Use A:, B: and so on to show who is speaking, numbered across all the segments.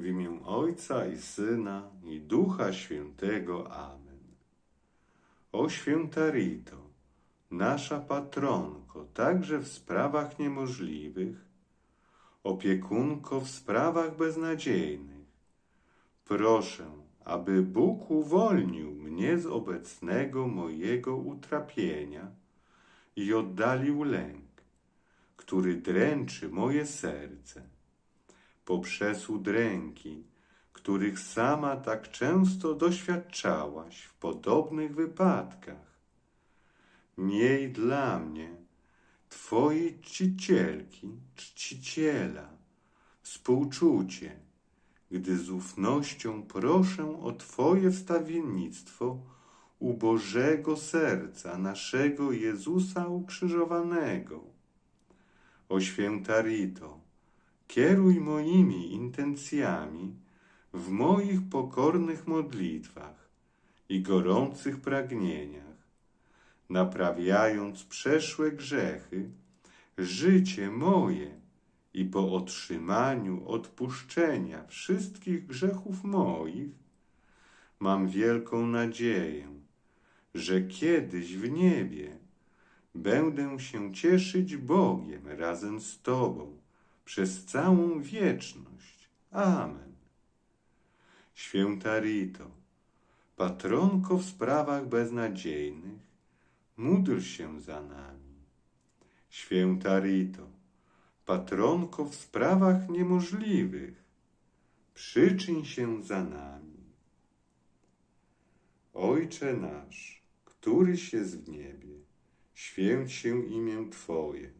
A: W imię Ojca i Syna i Ducha Świętego. Amen. O święta Rito, nasza patronko, także w sprawach niemożliwych, opiekunko w sprawach beznadziejnych, proszę, aby Bóg uwolnił mnie z obecnego mojego utrapienia i oddalił lęk, który dręczy moje serce poprzez udręki, których sama tak często doświadczałaś w podobnych wypadkach. Miej dla mnie, Twojej czcicielki, czciciela, współczucie, gdy z ufnością proszę o Twoje wstawiennictwo u Bożego Serca naszego Jezusa ukrzyżowanego. O święta Rito, kieruj moimi intencjami w moich pokornych modlitwach i gorących pragnieniach, naprawiając przeszłe grzechy, życie moje i po otrzymaniu odpuszczenia wszystkich grzechów moich, mam wielką nadzieję, że kiedyś w niebie będę się cieszyć Bogiem razem z Tobą przez wieczność. Amen. Święta Rito, patronko w sprawach beznadziejnych, módl się za nami. Święta Rito, patronko w sprawach niemożliwych, przyczyń się za nami. Ojcze nasz, któryś jest w niebie, święć się imię Twoje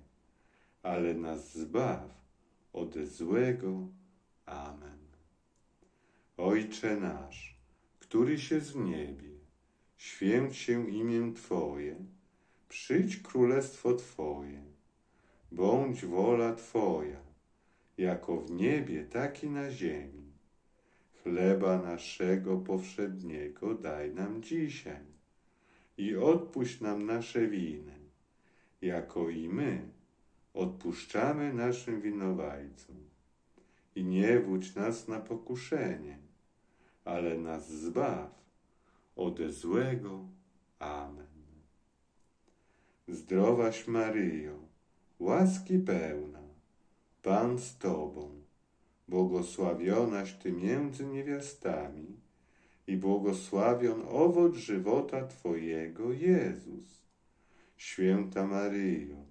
A: ale nas zbaw od złego. Amen. Ojcze nasz, któryś jest w niebie, święć się imię Twoje, przyjdź królestwo Twoje, bądź wola Twoja, jako w niebie, tak i na ziemi. Chleba naszego powszedniego daj nam dzisiaj i odpuść nam nasze winy, jako i my odpuszczamy naszym winowajcom. I nie wódź nas na pokuszenie, ale nas zbaw ode złego. Amen. Zdrowaś Maryjo, łaski pełna, Pan z Tobą, błogosławionaś Ty między niewiastami i błogosławion owoc żywota Twojego, Jezus. Święta Maryjo,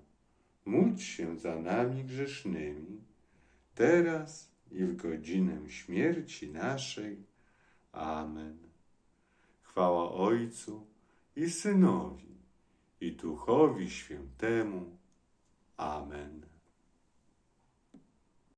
A: módl się za nami grzesznymi, teraz i w godzinę śmierci naszej. Amen. Chwała Ojcu i Synowi i Duchowi Świętemu. Amen.